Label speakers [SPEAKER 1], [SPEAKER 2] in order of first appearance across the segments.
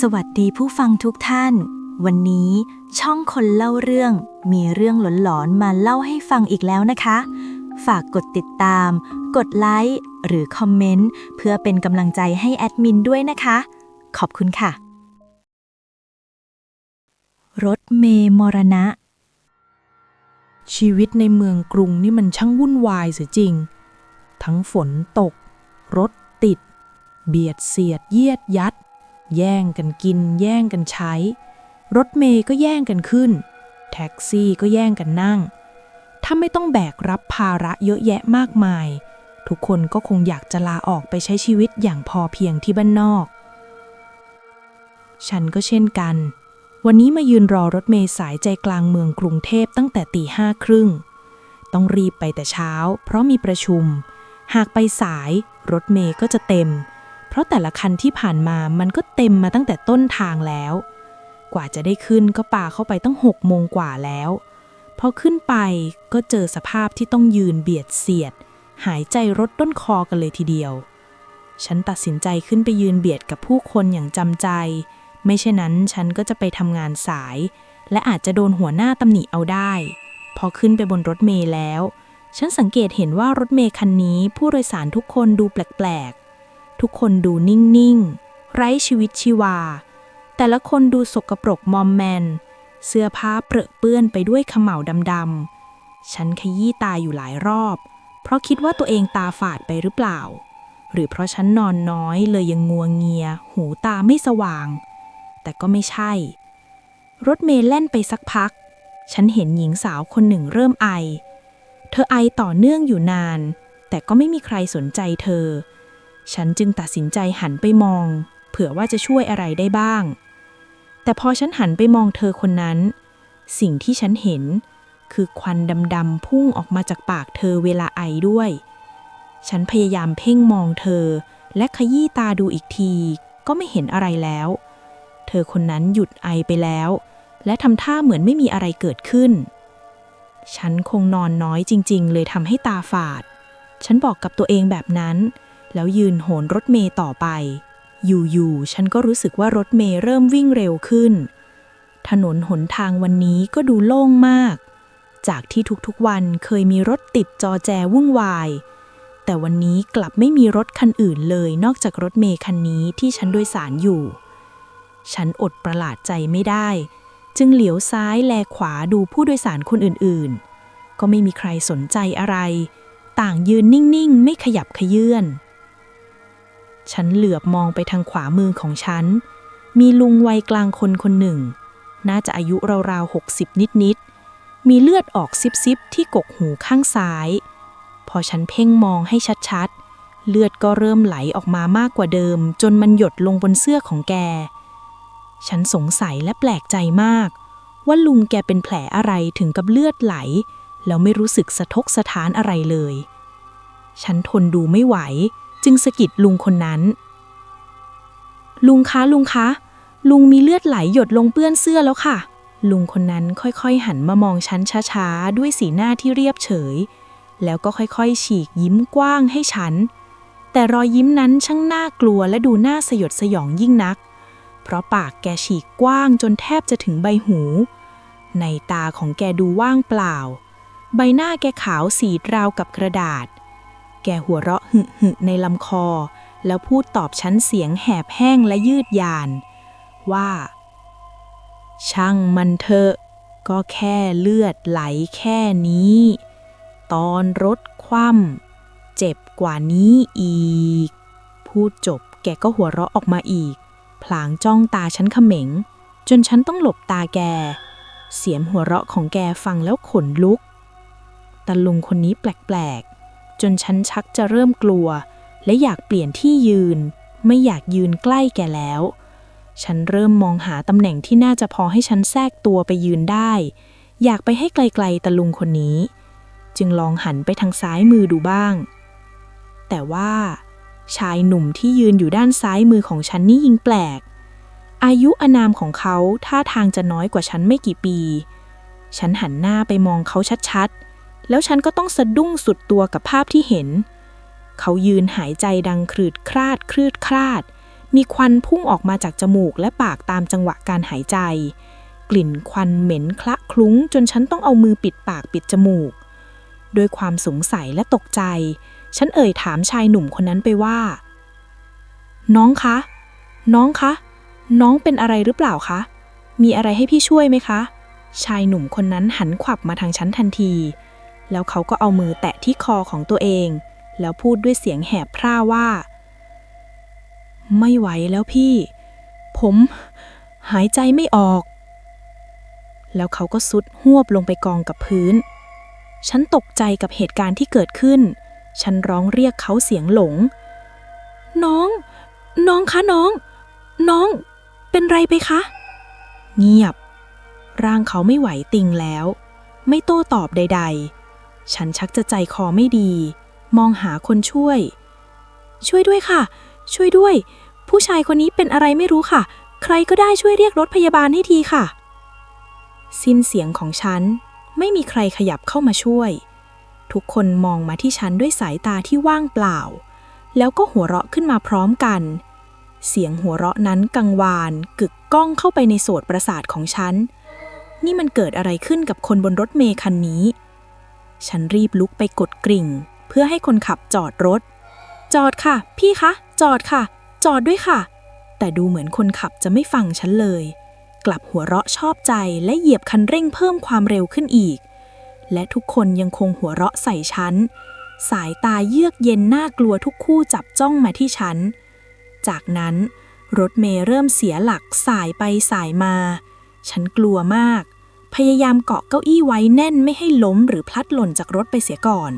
[SPEAKER 1] สวัสดีผู้ฟังทุกท่าน วันนี้ช่องคนเล่าเรื่อง มีเรื่องหลอนๆมาเล่าให้ฟังอีกแล้วนะคะ ฝากกดติดตาม กดไลค์หรือคอมเมนต์เพื่อเป็นกำลังใจให้แอดมินด้วยนะคะ ขอบคุณค่ะ รถเมมรณะ
[SPEAKER 2] ชีวิตในเมืองกรุงนี่มันช่างวุ่นวายเสียจริง ทั้งฝนตก รถติด เบียดเสียดเยียดยัด แย่งกันกิน แย่งกันใช้ รถเมย์ก็แย่งกันขึ้น แท็กซี่ก็แย่งกันนั่ง ถ้าไม่ต้องแบกรับภาระเยอะแยะมากมาย ทุกคนก็คงอยากจะลาออกไปใช้ชีวิตอย่างพอเพียงที่บ้านนอก ฉันก็เช่นกัน วันนี้มายืนรอรถเมล์สายใจกลางเมืองกรุงเทพตั้งแต่ตีห้าครึ่งต้องรีบไปแต่เช้า เพราะมีประชุม หากไปสาย รถเมล์ก็จะเต็ม เพราะแต่ละคันที่ผ่านมามันก็เต็มมาตั้งแต่ต้นทางแล้ว กว่าจะได้ขึ้นก็ป่าเข้าไปตั้งหกโมงกว่าแล้ว พอขึ้นไปก็เจอสภาพที่ต้องยืนเบียดเสียด หายใจรดต้นคอกันเลยทีเดียว ฉันตัดสินใจขึ้นไปยืนเบียดกับผู้คนอย่างจำใจ ไม่เช่นนั้นฉันก็จะไปทำงานสาย และอาจจะโดนหัวหน้าตำหนิเอาได้ พอขึ้นไปบนรถเมล์แล้ว ฉันสังเกตเห็นว่ารถเมล์คันนี้ผู้โดยสารทุกคนดูแปลก ทุกคนดูนิ่ง ๆ ไร้ชีวิตชีวา แต่ละคนดูสกปรกมอมแมน เสื้อผ้าเปรอะเปื้อนไปด้วยขม่าดำ ๆ ฉันขยี้ตาอยู่หลายรอบ เพราะคิดว่าตัวเองตาฝาดไปหรือเปล่า หรือเพราะฉันนอนน้อยเลยยังงัวเงีย หูตาไม่สว่าง แต่ก็ไม่ใช่ รถเมล์แล่นไปสักพัก ฉันเห็นหญิงสาวคนหนึ่งเริ่มไอ เธอไอต่อเนื่องอยู่นาน แต่ก็ไม่มีใครสนใจเธอ ฉันจึงตัดสินใจหันไปมอง เผื่อว่าจะช่วยอะไรได้บ้าง แต่พอฉันหันไปมองเธอคนนั้น สิ่งที่ฉันเห็น คือควันดำๆพุ่งออกมาจากปากเธอเวลาไอด้วย ฉันพยายามเพ่งมองเธอ และขยี้ตาดูอีกที ก็ไม่เห็นอะไรแล้ว เธอคนนั้นหยุดไอไปแล้ว และทำท่าเหมือนไม่มีอะไรเกิดขึ้น ฉันคงนอนน้อยจริง ๆ เลยทำให้ตาฝาด ฉันบอกกับตัวเองแบบนั้น แล้วยืนโหนรถเมย์ต่อไป อยู่ๆ ฉันก็รู้สึกว่ารถเมย์เริ่มวิ่งเร็วขึ้น ถนนหนทางวันนี้ก็ดูโล่งมาก จากที่ทุกๆวันเคยมีรถติดจอแจวุ่นวาย แต่วันนี้กลับไม่มีรถคันอื่นเลยนอกจากรถเมย์คันนี้ที่ฉันโดยสารอยู่ ฉันอดประหลาดใจไม่ได้ จึงเหลียวซ้ายแลขวาดูผู้โดยสารคนอื่นๆ ก็ไม่มีใครสนใจอะไร ต่างยืนนิ่งๆ ไม่ขยับขยื่น ฉันเหลือบมองไปทางขวามือของฉัน มีลุงวัยกลางคนคนหนึ่ง น่าจะอายุราวๆหกสิบนิดๆ มีเลือดออกซิบๆ ที่กกหูข้างซ้าย พอฉันเพ่งมองให้ชัดๆ เลือดก็เริ่มไหลออกมามากกว่าเดิม จนมันหยดลงบนเสื้อของแก ฉันสงสัยและแปลกใจมาก ว่าลุงแกเป็นแผลอะไรถึงกับเลือดไหล แล้วไม่รู้สึกสะทกสะท้านอะไรเลย ฉันทนดูไม่ไหว จึงสะกิดลุงคนนั้น ลุงคะลุงคะ ลุงมีเลือดไหลหยดลงเปื้อนเสื้อแล้วค่ะ ลุงคนนั้นค่อยๆ หันมามองฉันช้าๆ ด้วยสีหน้าที่เรียบเฉย แล้วก็ค่อยๆ ฉีกยิ้มกว้างให้ฉัน แต่รอยยิ้มนั้นช่างน่ากลัวและดูน่าสยดสยองยิ่งนัก เพราะปากแกฉีกกว้างจนแทบจะถึงใบหู ในตาของแกดูว่างเปล่า ใบหน้าแกขาวสีราวกับกระดาษ แกหัวเราะหึหึในลำคอ แล้วพูดตอบฉันเสียงแหบแห้งและยืดยาน ว่า ช่างมันเถอะ ก็แค่เลือดไหลแค่นี้ ตอนรถคว่ำเจ็บกว่านี้อีก พูดจบแกก็หัวเราะออกมาอีก พลางจ้องตาฉันเขม็ง จนฉันต้องหลบตาแก เสียงหัวเราะของแกฟังแล้วขนลุกตาลุงคนนี้แปลก จนฉันชักจะเริ่มกลัว และอยากเปลี่ยนที่ยืน ไม่อยากยืนใกล้แกแล้ว ฉันเริ่มมองหาตำแหน่งที่น่าจะพอให้ฉันแทรกตัวไปยืนได้ อยากไปให้ไกลๆตะลุงคนนี้ จึงลองหันไปทางซ้ายมือดูบ้าง แต่ว่า ชายหนุ่มที่ยืนอยู่ด้านซ้ายมือของฉันนี่ยิ่งแปลก อายุอานามของเขาท่าทางจะน้อยกว่าฉันไม่กี่ปี ฉันหันหน้าไปมองเขาชัดๆ แล้วฉันก็ต้องสะดุ้งสุดตัวกับภาพที่เห็น เขายืนหายใจดังครืดคราดครืดคราด มีควันพุ่งออกมาจากจมูกและปากตามจังหวะการหายใจ กลิ่นควันเหม็นคละคลุ้ง จนฉันต้องเอามือปิดปากปิดจมูก ด้วยความสงสัยและตกใจ ฉันเอ่ยถามชายหนุ่มคนนั้นไปว่า น้องคะ น้องคะ น้องเป็นอะไรหรือเปล่าคะ มีอะไรให้พี่ช่วยไหมคะ ชายหนุ่มคนนั้นหันขวับมาทางฉันทันที แล้วเขาก็เอามือแตะที่คอของตัวเอง แล้วพูดด้วยเสียงแหบพร่าว่า ไม่ไหวแล้วพี่ ผมหายใจไม่ออก แล้วเขาก็สุดหวบลงไปกองกับพื้น ฉันตกใจกับเหตุการณ์ที่เกิดขึ้น ฉันร้องเรียกเขาเสียงหลง น้อง น้องคะน้อง น้อง เป็นไรไปคะ เงียบ ร่างเขาไม่ไหวติงแล้ว ไม่โต้ตอบใด ๆ ฉันชักจะใจคอไม่ดี มองหาคนช่วย ช่วยด้วยค่ะ ช่วยด้วย ผู้ชายคนนี้เป็นอะไรไม่รู้ค่ะ ใครก็ได้ช่วยเรียกรถพยาบาลให้ทีค่ะ สิ้นเสียงของฉัน ไม่มีใครขยับเข้ามาช่วย ทุกคนมองมาที่ฉันด้วยสายตาที่ว่างเปล่า แล้วก็หัวเราะขึ้นมาพร้อมกัน เสียงหัวเราะนั้นกังวาน กึกก้องเข้าไปในโสตประสาทของฉัน นี่มันเกิดอะไรขึ้นกับคนบนรถเมล์คันนี้ ฉันรีบลุกไปกดกริ่ง เพื่อให้คนขับจอดรถ จอดค่ะ พี่คะ จอดค่ะ จอดด้วยค่ะ แต่ดูเหมือนคนขับจะไม่ฟังฉันเลย กลับหัวเราะชอบใจและเหยียบคันเร่งเพิ่มความเร็วขึ้นอีก และทุกคนยังคงหัวเราะใส่ฉัน สายตาเยือกเย็นน่ากลัวทุกคู่จับจ้องมาที่ฉัน จากนั้นรถเมย์เริ่มเสียหลักสายไปสายมา ฉันกลัวมาก พยายามเกาะเก้าอี้ไว้แน่นไม่ให้ล้มหรือพลัดหล่นจากรถไปเสียก่อน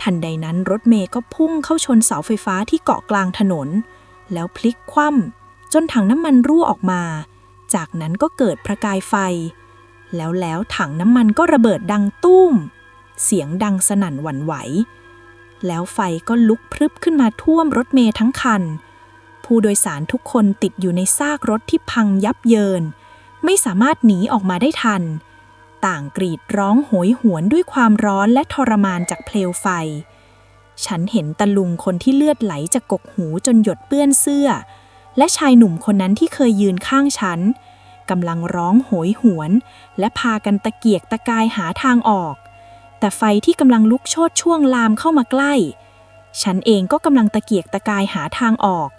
[SPEAKER 2] ทันใดนั้นรถเมย์ก็พุ่งเข้าชนเสาไฟฟ้าที่เกาะกลางถนน แล้วพลิกคว่ำจนถังน้ำมันรั่วออกมา จากนั้นก็เกิดประกายไฟ แล้วแล้วถังน้ำมันก็ระเบิดดังตุ้ม เสียงดังสนั่นหวั่นไหว แล้วไฟก็ลุกพรึบขึ้นมาท่วมรถเมย์ทั้งคัน ผู้โดยสารทุกคนติดอยู่ในซากรถที่พังยับเยิน ไม่สามารถหนีออกมาได้ทัน ต่างกรีดร้องโหยหวนด้วยความร้อนและทรมานจากเปลวไฟ ฉันเห็นตะลุงคนที่เลือดไหลจากกกหูจนหยดเปื้อนเสื้อ และชายหนุ่มคนนั้นที่เคยยืนข้างฉันกำลังร้องโหยหวน และพากันตะเกียกตะกายหาทางออก แต่ไฟที่กำลังลุกโชดช่วงลามเข้ามาใกล้ ฉันเองก็กำลังตะเกียกตะกายหาทางออก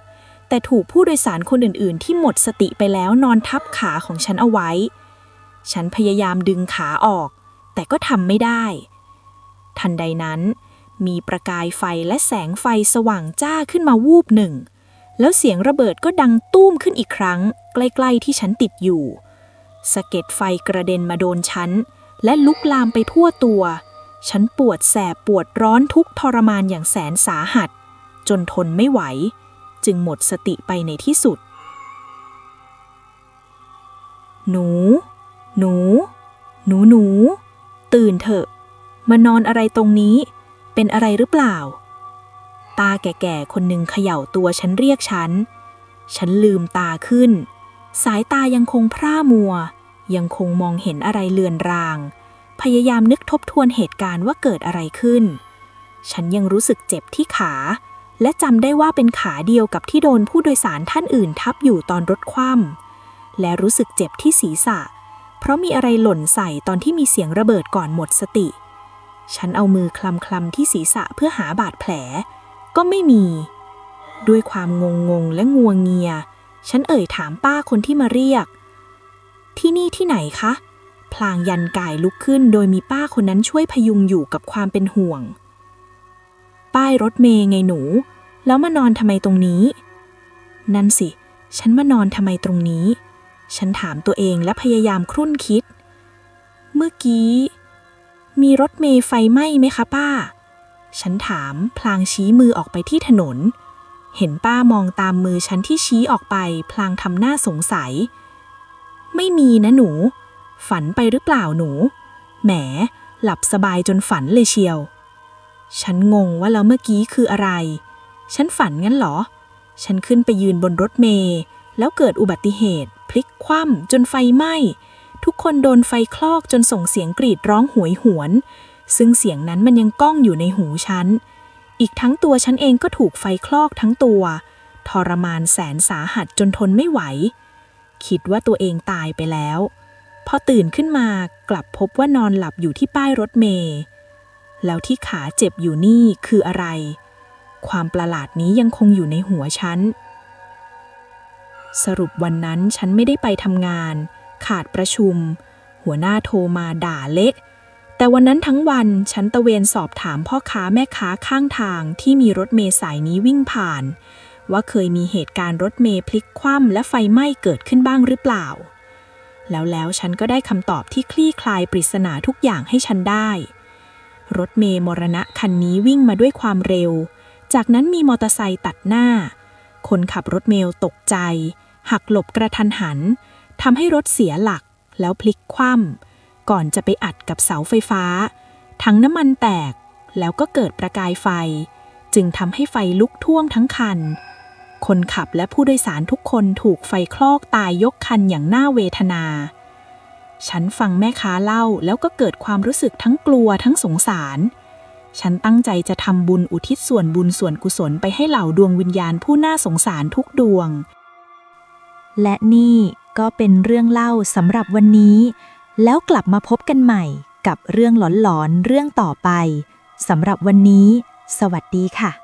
[SPEAKER 2] แต่ถูกผู้โดยสารคนอื่นๆ ที่หมดสติไปแล้วนอนทับขาของฉันเอาไว้ ฉันพยายามดึงขาออก แต่ก็ทำไม่ได้ ทันใดนั้น มีประกายไฟและแสงไฟสว่างจ้าขึ้นมาวูบหนึ่ง แล้วเสียงระเบิดก็ดังตุ้มขึ้นอีกครั้ง ใกล้ๆที่ฉันติดอยู่สะเก็ดไฟกระเด็นมาโดนฉัน และลุกลามไปทั่วตัว ฉันปวดแสบปวดร้อนทุกทรมานอย่างแสนสาหัส จนทนไม่ไหว จึงหมดสติไปในที่สุด หนู หนู หนูหนู ตื่นเถอะ มานอนอะไรตรงนี้ เป็นอะไรหรือเปล่า ตาแก่ๆคนหนึ่งเขย่าตัวฉันเรียกฉัน ฉันลืมตาขึ้น สายตายังคงพร่ามัว ยังคงมองเห็นอะไรเลือนราง พยายามนึกทบทวนเหตุการณ์ว่าเกิดอะไรขึ้น ฉันยังรู้สึกเจ็บที่ขา และจำได้ว่าเป็นขาเดียวกับที่โดนผู้โดยสารท่านอื่นทับอยู่ตอนรถคว่ำและรู้สึกเจ็บที่ศีรษะ เพราะมีอะไรหล่นใส่ตอนที่มีเสียงระเบิดก่อนหมดสติ ฉันเอามือคลำคลำๆที่ศีรษะเพื่อหาบาดแผล ก็ไม่มี ด้วยความงงงๆและงัวงเงีย ฉันเอ่ยถามป้าคนที่มาเรียก ที่นี่ที่ไหนคะ พลางยันกายลุกขึ้นโดยมีป้าคนนั้นช่วยพยุงอยู่กับความเป็นห่วง ป้ายรถเมย์ไงหนู แล้วมานอนทำไมตรงนี้ นั่นสิ ฉันมานอนทำไมตรงนี้ ฉันถามตัวเองและพยายามครุ่นคิด เมื่อกี้ มีรถเมย์ไฟไหม้ไหมคะป้า ฉันถามพลางชี้มือออกไปที่ถนน เห็นป้ามองตามมือฉันที่ชี้ออกไป พลางทำหน้าสงสัย ไม่มีนะหนู ฝันไปหรือเปล่าหนู แหม หลับสบายจนฝันเลยเชียว ฉันงงว่าแล้วเมื่อกี้คืออะไร ฉันฝันงั้นเหรอ ฉันขึ้นไปยืนบนรถเมล์แล้วเกิดอุบัติเหตุ พลิกคว่ำจนไฟไหม้ ทุกคนโดนไฟคลอกจนส่งเสียงกรีดร้องหวยหวน ซึ่งเสียงนั้นมันยังก้องอยู่ในหูฉัน อีกทั้งตัวฉันเองก็ถูกไฟคลอกทั้งตัวททรมานแสนสาหัสจนทนไม่ไหว คิดว่าตัวเองตายไปแล้ว พอตื่นขึ้นมากลับพบว่านอนหลับอยู่ที่ป้ายรถเมล์ แล้วที่ขาเจ็บอยู่นี่คืออะไร ความประหลาดนี้ยังคงอยู่ในหัวฉัน สรุปวันนั้นฉันไม่ได้ไปทำงาน ขาดประชุม หัวหน้าโทรมาด่าเละแต่วันนั้นทั้งวันฉันตะเวนสอบถามพ่อค้าแม่ค้าข้างทางที่มีรถเมล์สายนี้วิ่งผ่าน ว่าเคยมีเหตุการณ์รถเมล์พลิกคว่ำและไฟไหม้เกิดขึ้นบ้างหรือเปล่า แล้วแล้วฉันก็ได้คำตอบที่คลี่คลายปริศนาทุกอย่างให้ฉันได้ รถเมล์มรณะคันนี้วิ่งมาด้วยความเร็ว จากนั้นมีมอเตอร์ไซค์ตัดหน้า คนขับรถเมล์ตกใจ หักหลบกระทันหันทำให้รถเสียหลักแล้วพลิกคว่ำก่อนจะไปอัดกับเสาไฟฟ้าถังน้ำมันแตกแล้วก็เกิดประกายไฟ จึงทำให้ไฟลุกท่วมทั้งคัน คนขับและผู้โดยสารทุกคนถูกไฟคลอกตายยกคันอย่างน่าเวทนา ฉันฟังแม่ค้าเล่าแล้วก็เกิดความรู้สึกทั้งกลัวทั้งสงสาร ฉันตั้งใจจะทำบุญอุทิศส่วนบุญส่วนกุศลไปให้เหล่าดวงวิญญาณผู้น่าสงสารทุกดวง
[SPEAKER 1] และนี่ก็เป็นเรื่องเล่าสำหรับวันนี้ แล้วกลับมาพบกันใหม่กับเรื่องหลอนๆเรื่องต่อไปสำหรับวันนี้ สวัสดีค่ะ